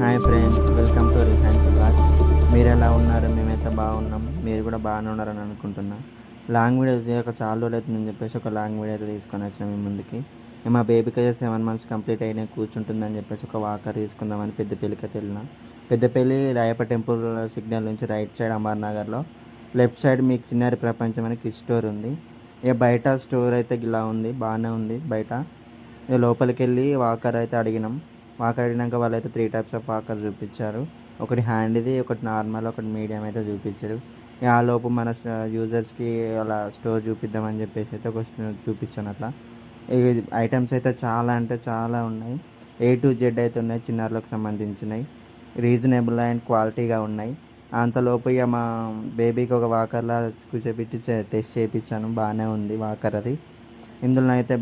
Hi friends welcome to refines blogs మీరు ఎలా ఉన్నారు? మేమైతే బాగున్నాం. మీరు కూడా బాగానే ఉన్నారని అనుకుంటున్నా. లాంగ్ వీడియో చేయక చాలా రోజులు అవుతుందని చెప్పేసి ఒక లాంగ్ వీడియో అయితే తీసుకొని వచ్చిన మీ ముందుకి. మా బేబీకి అయితే సెవెన్ మంత్స్ కంప్లీట్ అయినా కూర్చుంటుందని చెప్పేసి ఒక వాకర్ తీసుకుందామని పెద్దపల్లికి అయితే వెళ్ళిన. పెద్దపల్లి రాయప టెంపుల్ సిగ్నల్ నుంచి రైట్ సైడ్ అమర్ నగర్లో. లెఫ్ట్ సైడ్ మీకు చిన్నారి ప్రపంచం అని కిడ్ స్టోర్ ఉంది. ఇక బయట స్టోర్ అయితే ఇలా ఉంది బాగానే ఉంది బయట. ఇక లోపలికి వెళ్ళి వాకర్ అయితే అడిగినాం. వాకర్ అడిగినాక అయితే త్రీ టైప్స్ ఆఫ్ వాకర్ చూపించారు. ఒకటి హ్యాండ్ది ఒకటి నార్మల్ ఒకటి మీడియం అయితే చూపించారు. ఆ లోపు మన యూజర్స్కి అలా స్టోర్ చూపిద్దామని చెప్పేసి అయితే ఒక చూపించాను అట్లా. ఈ ఐటమ్స్ అయితే చాలా అంటే చాలా ఉన్నాయి. ఏ టు జెడ్ అయితే ఉన్నాయి చిన్నారులకు సంబంధించినవి రీజనబుల్ అండ్ క్వాలిటీగా ఉన్నాయి. అంతలోపు ఇక మా బేబీకి ఒక వాకర్లా కూర్చోబెట్టి టెస్ట్ చేయించాను బాగానే ఉంది వాకర్ అది. ఇందులో అయితే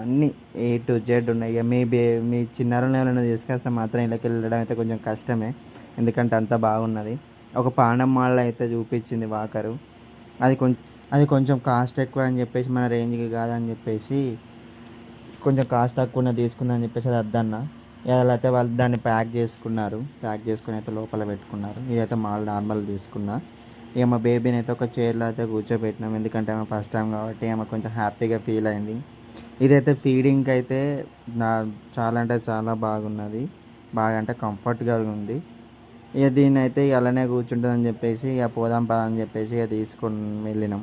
అన్ని ఏ టు జెడ్ ఉన్నాయి. ఇక మీ బే మీ చిన్నారులను ఏమైనా తీసుకొస్తే మాత్రం ఇళ్ళకి వెళ్ళడం అయితే కొంచెం కష్టమే. ఎందుకంటే అంత బాగున్నది. ఒక పాండం మాల్లో అయితే చూపించింది వాకరు. అది కొంచెం అది కొంచెం కాస్ట్ ఎక్కువ అని చెప్పేసి మన రేంజ్కి కాదని చెప్పేసి కొంచెం కాస్ట్ తక్కువ తీసుకుందని చెప్పేసి అది అద్దన్న ఎలా అయితే వాళ్ళు దాన్ని ప్యాక్ చేసుకున్నారు. ప్యాక్ చేసుకుని అయితే లోపల పెట్టుకున్నారు. ఇదైతే మాల్ నార్మల్ తీసుకున్నా. ఇక మా బేబీని అయితే ఒక చైర్లో అయితే కూర్చోబెట్టినాం. ఎందుకంటే ఆమె ఫస్ట్ టైం కాబట్టి ఆమె కొంచెం హ్యాపీగా ఫీల్ అయింది. ఇదైతే ఫీడింగ్కి అయితే నా చాలా అంటే చాలా బాగున్నది. బాగా అంటే కంఫర్ట్గా ఉంది. ఇక దీన్ని అయితే ఇక అలానే కూర్చుంటుందని చెప్పేసి ఇక పోదాం పదా అని చెప్పేసి ఇక తీసుకొని వెళ్ళినాం.